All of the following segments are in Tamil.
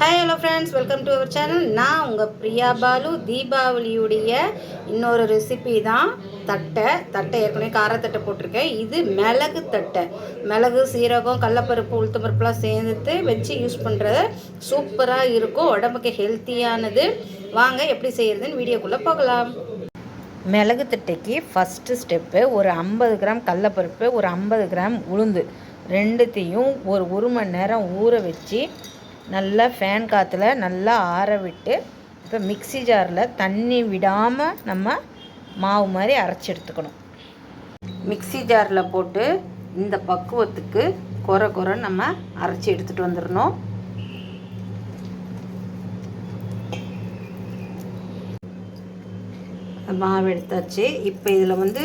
Hi hello friends welcome to our channel நான் உங்கள் பிரியா பாலு. தீபாவளியுடைய இன்னொரு ரெசிபி தான் தட்டை. தட்டை ஏற்கனவே காரத்தட்டை போட்டிருக்கேன். இது மிளகு தட்டை. மிளகு சீரகம் கடலப்பருப்பு உளுத்தம்பருப்புலாம் சேர்த்து வச்சு யூஸ் பண்ணுறது சூப்பராக இருக்கும். உடம்புக்கு ஹெல்த்தியானது வாங்க எப்படி செய்கிறதுன்னு வீடியோக்குள்ளே போகலாம். மிளகு தட்டைக்கு ஃபஸ்ட்டு ஸ்டெப்பு ஒரு ஐம்பது கிராம் கடலப்பருப்பு ஒரு ஐம்பது கிராம் உளுந்து. ரெண்டுத்தையும் ஒரு ஒரு மணி நேரம் ஊற வச்சு நல்லா ஃபேன் காற்றுல நல்லா ஆற விட்டு இப்போ மிக்ஸி ஜாரில் தண்ணி விடாமல் நம்ம மாவு மாதிரி அரைச்சி எடுத்துக்கணும். மிக்ஸி ஜாரில் போட்டு இந்த பக்குவத்துக்கு குறை குறை நம்ம அரைச்சி எடுத்துகிட்டு வந்துடணும். மாவு எடுத்தாச்சு. இப்போ இதில் வந்து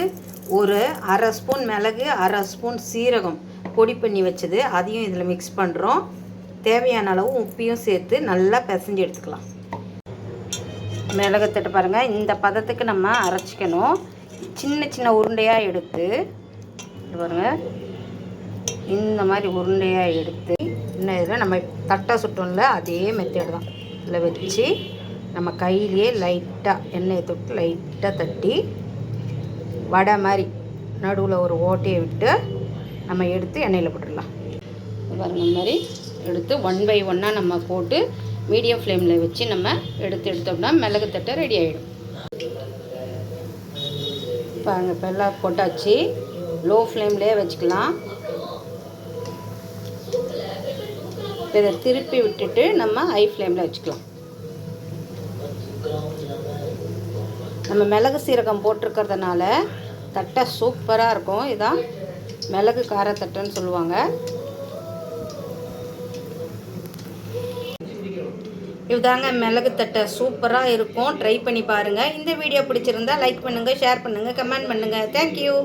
ஒரு அரை ஸ்பூன் மிளகு அரை ஸ்பூன் சீரகம் பொடி பண்ணி வச்சது. அதையும் இதில் மிக்ஸ் பண்ணுறோம் தேவையான அளவு உப்பையும் சேர்த்து நல்லா பிசைஞ்சு எடுத்துக்கலாம். மிளகுத்தட்டு பாருங்கள் இந்த பதத்துக்கு நம்ம அரைச்சிக்கணும். சின்ன சின்ன உருண்டையாக எடுத்து இது பாருங்கள் இந்த மாதிரி உருண்டையாக எடுத்து இன்னும் இதில் நம்ம தட்டை சுட்டோம்ல அதே மெத்தேடு தான். இதில் வச்சு நம்ம கையிலேயே லைட்டாக எண்ணெயை தொட்டு லைட்டாக தட்டி வடை மாதிரி நடுவில் ஒரு ஓட்டையை விட்டு நம்ம எடுத்து எண்ணெயில் போட்டுடலாம். பாருங்கள் இந்த மாதிரி எடுத்து ஒன் பை ஒன்னாக நம்ம போட்டு மீடியம் ஃப்ளேமில் வச்சு நம்ம எடுத்து எடுத்தோம்னா மிளகு தட்டை ரெடி ஆகிடும் பாருங்க இப்போ எல்லாம் போட்டாச்சு. லோ ஃப்ளேம்லேயே வச்சுக்கலாம். இதை திருப்பி விட்டுட்டு நம்ம ஹை ஃப்ளேமில் வச்சுக்கலாம். நம்ம மிளகு சீரகம் போட்டிருக்கிறதுனால தட்டை சூப்பராக இருக்கும். இதான் மிளகு காரத்தட்டைன்னு சொல்லுவாங்க. இதுதாங்க மிளகு தட்டை. சூப்பராக இருக்கும். ட்ரை பண்ணி பாருங்கள் இந்த வீடியோ பிடிச்சிருந்தா லைக் பண்ணுங்கள் ஷேர் பண்ணுங்கள் கமெண்ட் பண்ணுங்கள் தேங்க்யூ